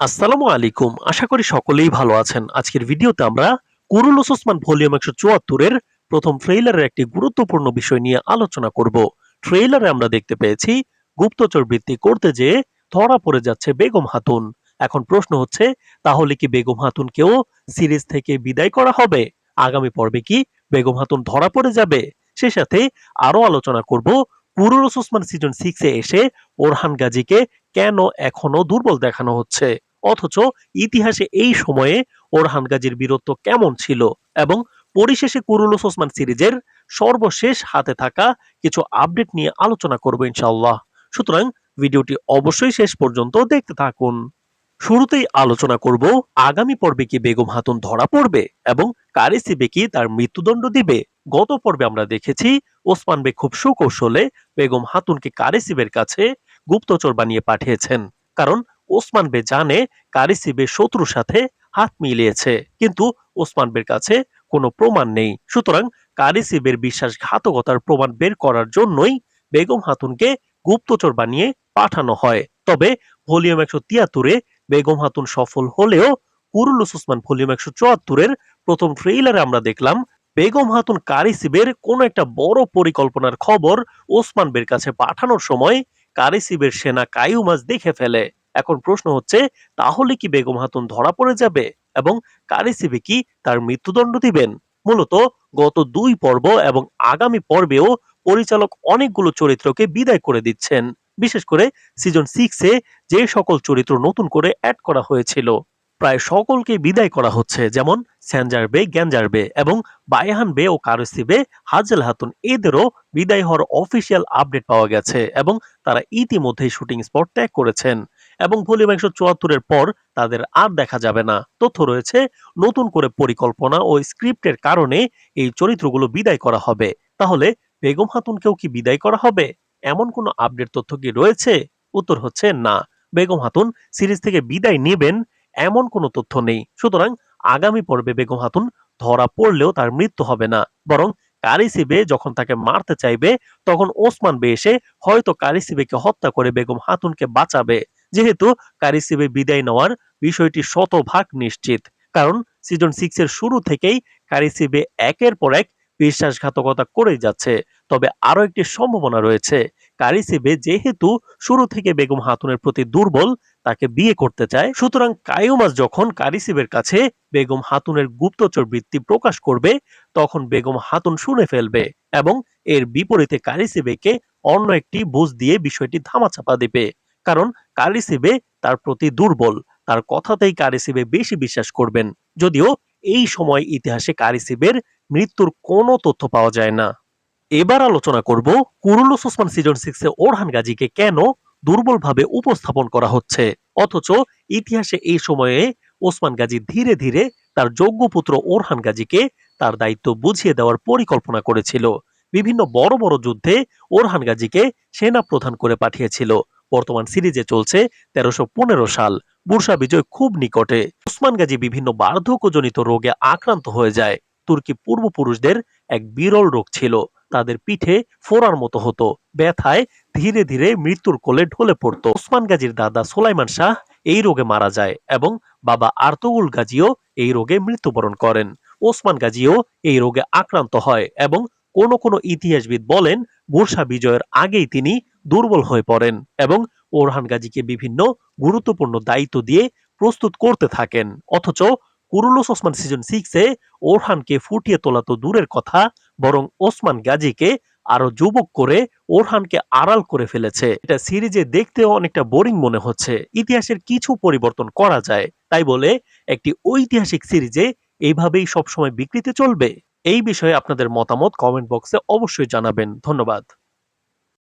আসসালামু আলাইকুম। আশা করি সকলেই ভালো আছেন। আজকের ভিডিওতে আমরা কুরুলুস ওসমান ভলিউম একশো চুয়াত্তরের প্রথম ট্রেইলারের একটি গুরুত্বপূর্ণ বিষয় নিয়ে আলোচনা করব। ট্রেইলারে আমরা দেখতে পেয়েছি গুপ্তচর বৃত্তি করতে যেয়ে ধরা পড়ে যাচ্ছে বেগম হাতুন। এখন প্রশ্ন হচ্ছে, তাহলে কি বেগম হাতুনকেও সিরিজ থেকে বিদায় করা হবে? আগামী পর্বে কি বেগম হাতুন ধরা পড়ে যাবে? সে সাথে আরও আলোচনা করব। কুরুলুস ওসমান সিজন সিক্সে এসে ওরহান গাজীকে কেন এখনও দুর্বল দেখানো হচ্ছে? অথচ ইতিহাসে এই সময়ে ওরহান গাজীর বীরত্ব কেমন ছিল এবং পরিশেষে কুরুলুস ওসমান সিরিজের সর্বশেষ হাতে থাকা কিছু আপডেট নিয়ে আলোচনা করব ইনশাআল্লাহ। সুতরাং ভিডিওটি অবশ্যই শেষ পর্যন্ত দেখতে থাকুন। শুরুতেই আলোচনা করব, আগামী পর্বে কি বেগম হাতুন ধরা পড়বে এবং কারিসিবে কি তার মৃত্যুদণ্ড দিবে? গত পর্বে আমরা দেখেছি ওসমান বে খুব সুকৌশলে বেগম হাতুনকে কারিসিবের কাছে গুপ্তচর বানিয়ে পাঠিয়েছেন। কারণ ওসমান বে জানে কারিসিবে শত্রুর সাথে হাত মিলিয়েছে। কিন্তু ওসমান বের কাছে কোনো প্রমাণ নেই। সুতরাং কারিসিবের বিশ্বাসঘাতকতার প্রমাণ বের করার জন্যই বেগম হাতুনকে গুপ্তচর বানিয়ে পাঠানো হয়। তবে ভলিউম একশো তিয়াত্তরে বেগম হাতুন সফল হলেও কুরুলুস ওসমান ভলিউম একশো চুয়াত্তরের প্রথম ট্রেইলারে আমরা দেখলাম, বেগম হাতুন কারিসিবের কোনো একটা বড় পরিকল্পনার খবর ওসমান বের কাছে পাঠানোর সময় কারিসিবের সেনা কায়ুমাজ দেখে ফেলে। এখন প্রশ্ন হচ্ছে, তাহলে কি বেগম হাতুন ধরা পড়ে যাবে? এবং কারিসিবে কি তার মৃত্যুদণ্ড দিবেন? মূলত গত দুই পর্ব এবং আগামী পর্বেও পরিচালক অনেকগুলো চরিত্রকে বিদায় করে দিচ্ছেন। বিশেষ করে সিজন সিক্সে যে সকল চরিত্র নতুন করে অ্যাড করা হয়েছিল। প্রায় সকলকে বিদায় করা হচ্ছে, যেমন স্যানজার বে গ্যাঞ্জার বে এবং বায়হান বে ও কারসি বে হাজেল হাতুন, এদেরও বিদায় হওয়ার অফিসিয়াল আপডেট পাওয়া গেছে এবং তারা ইতিমধ্যেই শুটিং স্পট ত্যাগ করেছেন। এবং ভলিউম একশো চুয়াত্তরের পর তাদের আর দেখা যাবে না। তথ্য রয়েছে, নতুন করে পরিকল্পনা ও স্ক্রিপ্টের কারণে এই চরিত্রগুলো বিদায় করা হবে। তাহলে বেগম হাতুনকেও কি বিদায় করা হবে? এমন কোনো আপডেট তথ্য কি রয়েছে? উত্তর হচ্ছে না। বেগম হাতুন সিরিজ থেকে বিদায় নেবেন, এমন কোনো তথ্য নেই। সুতরাং আগামী পর্বে বেগম হাতুন ধরা পড়লেও তার মৃত্যু হবে না। বরং কারিসিবে যখন তাকে মারতে চাইবে, তখন ওসমান বে এসে হয়তো কারিসিবেকে হত্যা করে বেগম হাতুনকে বাঁচাবে। যেহেতু কারিসিবে বিদায় নেওয়ার বিষয়টি শতভাগ নিশ্চিত। কারণ সিজন সিক্স এর শুরু থেকেই কারিসিবে একের পর এক বিশ্বাসঘাতকতা করে যাচ্ছে। তবে আরও একটি সম্ভাবনা রয়েছে। কারিসিবে যেহেতু শুরু থেকে বেগম হাতুনের প্রতি দুর্বল, তাকে বিয়ে করতে চায়। সুতরাং কায়ুমাস যখন কারিসিবের কাছে বেগম হাতুনের গুপ্তচর বৃত্তি প্রকাশ করবে, তখন বেগম হাতুন শুনে ফেলবে এবং এর বিপরীতে কারিসিবেকে অন্য একটি বুঝ দিয়ে বিষয়টি ধামাচাপা দেবে। কারণ কারিসিবে তার প্রতি দুর্বল। তার কথাতেই কারিসিবে বেশি বিশ্বাস করবেন। যদিও এই সময় ইতিহাসে কারিসিবের মৃত্যুর কোনো তথ্য পাওয়া যায় না। এবার আলোচনা করব কুরুলুস ওসমান সিজন সিক্সে ওরহান গাজীকে কেন দুর্বলভাবে উপস্থাপন করা হচ্ছে? অথচ ইতিহাসে এই সময়ে ওসমান গাজী ধীরে ধীরে তার যোগ্য পুত্র ওরহান গাজীকে তার দায়িত্ব বুঝিয়ে দেওয়ার পরিকল্পনা করেছিল। বিভিন্ন বড় বড় যুদ্ধে ওরহান গাজীকে সেনা প্রধান করে পাঠিয়েছিল। বর্তমান সিরিজে চলছে তেরোশো সাল। বুরসা বিজয় খুব নিকটে। ওসমান গাজী বিভিন্ন বার্ধক্যজনিত রোগে আক্রান্ত হয়ে যায়। তুর্কি পূর্বপুরুষদের এক বিরল রোগ ছিল। তাদের পিঠে ফোড়ার মতো হতো। ব্যথায় ধীরে ধীরে মৃত্যুর কোলে ঢলে পড়তো। ওসমান গাজীর দাদা সোলাইমান শাহ এই রোগে মারা যায় এবং বাবা আর্তুগুল গাজীও এই রোগে মৃত্যুবরণ করেন। ওসমান গাজীও এই রোগে আক্রান্ত হয় এবং কোন কোন ইতিহাসবিদ বলেন বুরসা বিজয়ের আগেই তিনি দুর্বল হয়ে পড়েন এবং ওরহান গাজীকে বিভিন্ন গুরুত্বপূর্ণ দায়িত্ব দিয়ে প্রস্তুত করতে থাকেন। অথচ কুরুলুস ওসমান সিজন সিক্সে ওরহানকে ফুটিয়ে তোলা তো দূরের কথা, বরং ওসমান গাজীকে আরও যুবক করে ওরহানকে আড়াল করে ফেলেছে। এটা সিরিজে দেখতেও অনেকটা বোরিং মনে হচ্ছে। ইতিহাসের কিছু পরিবর্তন করা যায়, তাই বলে একটি ঐতিহাসিক সিরিজে এইভাবেই সবসময় বিকৃতি চলবে। এই বিষয়ে আপনাদের মতামত কমেন্ট বক্সে অবশ্যই জানাবেন। ধন্যবাদ।